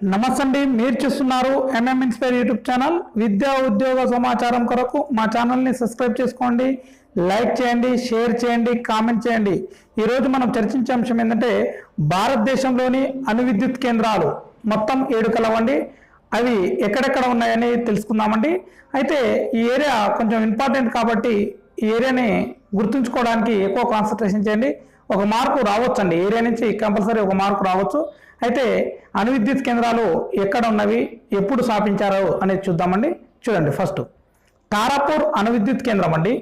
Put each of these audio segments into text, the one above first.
నమస్తే అండి మీరు చూస్తున్నారు ఎంఎం ఇన్స్పైర్ యూట్యూబ్ ఛానల్ విద్యా ఉద్యోగ సమాచారం కొరకు మా ఛానల్ని సబ్స్క్రైబ్ చేసుకోండి. లైక్ చేయండి షేర్ చేయండి కామెంట్ చేయండి. ఈరోజు మనం చర్చించే అంశం ఏంటంటే భారతదేశంలోని అణు విద్యుత్ కేంద్రాలు. మొత్తం ఏడు కలవండి. అవి ఎక్కడెక్కడ ఉన్నాయని తెలుసుకుందామండి. అయితే ఈ ఏరియా కొంచెం ఇంపార్టెంట్ కాబట్టి ఈ ఏరియాని గుర్తుంచుకోవడానికి ఎక్కువ కాన్సన్ట్రేషన్ చేయండి. ఒక మార్కు రావచ్చు అండి ఏరియా నుంచి కంపల్సరీ ఒక మార్కు రావచ్చు. అయితే అణు విద్యుత్ కేంద్రాలు ఎక్కడ ఉన్నవి ఎప్పుడు స్థాపించారు అనేది చూద్దామండి. చూడండి ఫస్ట్. తారాపూర్ అణు విద్యుత్ కేంద్రం అండి.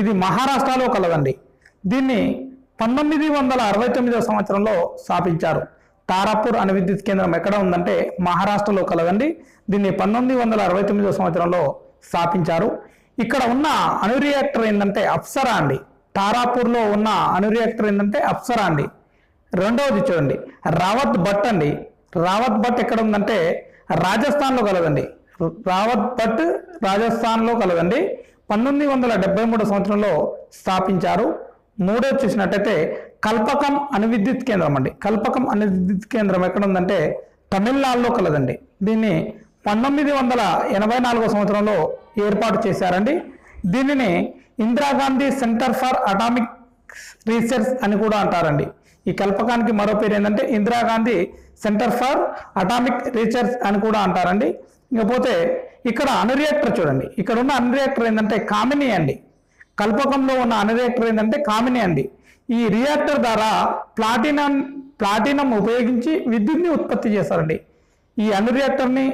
ఇది మహారాష్ట్రలో కలదండి. దీన్ని పంతొమ్మిది వందల అరవై తొమ్మిదవ సంవత్సరంలో స్థాపించారు. తారాపూర్ అణు విద్యుత్ కేంద్రం ఎక్కడ ఉందంటే మహారాష్ట్రలో కలదండి. దీన్ని పంతొమ్మిది వందల అరవై తొమ్మిదవ సంవత్సరంలో స్థాపించారు. ఇక్కడ ఉన్న అణు రియాక్టర్ ఏంటంటే అప్సరా అండి. తారాపూర్లో ఉన్న అణు రియాక్టర్ ఏంటంటే అప్సరా అండి. రెండవది చూడండి. రావత్ భట్ అండి. రావత్ భట్ ఎక్కడ ఉందంటే రాజస్థాన్లో కలదండి. రావత్ భట్ రాజస్థాన్లో కలదండి. పంతొమ్మిది వందల డెబ్బై మూడు సంవత్సరంలో స్థాపించారు. మూడోది చూసినట్టయితే కల్పకం అణు విద్యుత్ కేంద్రం అండి. కల్పకం అణు విద్యుత్ కేంద్రం ఎక్కడ ఉందంటే తమిళనాడులో కలదండి. దీన్ని పంతొమ్మిది వందల ఎనభై నాలుగో సంవత్సరంలో ఏర్పాటు చేశారండి. దీనిని Indira Gandhi centre for atomic research అని కూడా అంటారండి. ఈ కల్పకానికి మరో పేరు ఏంటంటే Indira Gandhi centre for atomic research అని కూడా అంటారండి. ఇకపోతే ఇక్కడ అనురియాక్టర్ చూడండి. ఇక్కడ ఉన్న అనురియాక్టర్ ఏంటంటే కామిని అండి. కల్పకంలో ఉన్న అనురియాక్టర్ ఏంటంటే కామిని అండి. ఈ రియాక్టర్ ద్వారా ప్లాటినం ప్లాటినం ఉపయోగించి విద్యుత్ని ఉత్పత్తి చేస్తారండి. ఈ అనురియాక్టర్ని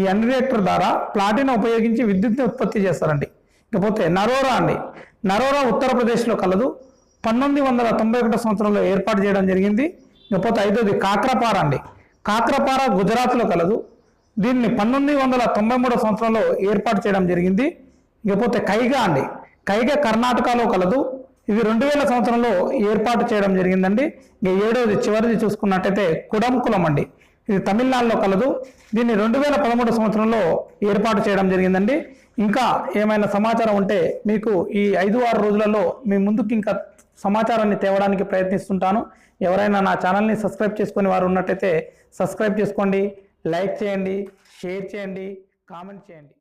ఈ అనురియాక్టర్ ద్వారా ప్లాటినం ఉపయోగించి విద్యుత్ని ఉత్పత్తి చేస్తారండి. ఇకపోతే నరోరా అండి. నరోరా ఉత్తరప్రదేశ్లో కలదు. పంతొమ్మిది వందల తొంభై ఒకటో సంవత్సరంలో ఏర్పాటు చేయడం జరిగింది. ఇకపోతే ఐదోది కాక్రపార అండి. కాక్రపార గుజరాత్లో కలదు. దీన్ని పంతొమ్మిది వందల తొంభై మూడో సంవత్సరంలో ఏర్పాటు చేయడం జరిగింది. ఇకపోతే కైగా అండి. కైగా కర్ణాటకలో కలదు. ఇది రెండు వేల సంవత్సరంలో ఏర్పాటు చేయడం జరిగిందండి. ఇక ఏడవది చివరిది చూసుకున్నట్టయితే కుడంకులం అండి. ఇది తమిళనాడులో కలదు. దీన్ని రెండు వేల పదమూడు సంవత్సరంలో ఏర్పాటు చేయడం జరిగిందండి. ఇంకా ఏమైనా సమాచారం ఉంటే మీకు ఈ ఐదు ఆరు రోజులలో మీ ముందుకు ఇంకా సమాచారాన్ని తేవడానికి ప్రయత్నిస్తుంటాను. ఎవరైనా నా ఛానల్ని సబ్స్క్రైబ్ చేసుకునే వారు ఉన్నట్టయితే సబ్స్క్రైబ్ చేసుకోండి లైక్ చేయండి షేర్ చేయండి కామెంట్ చేయండి.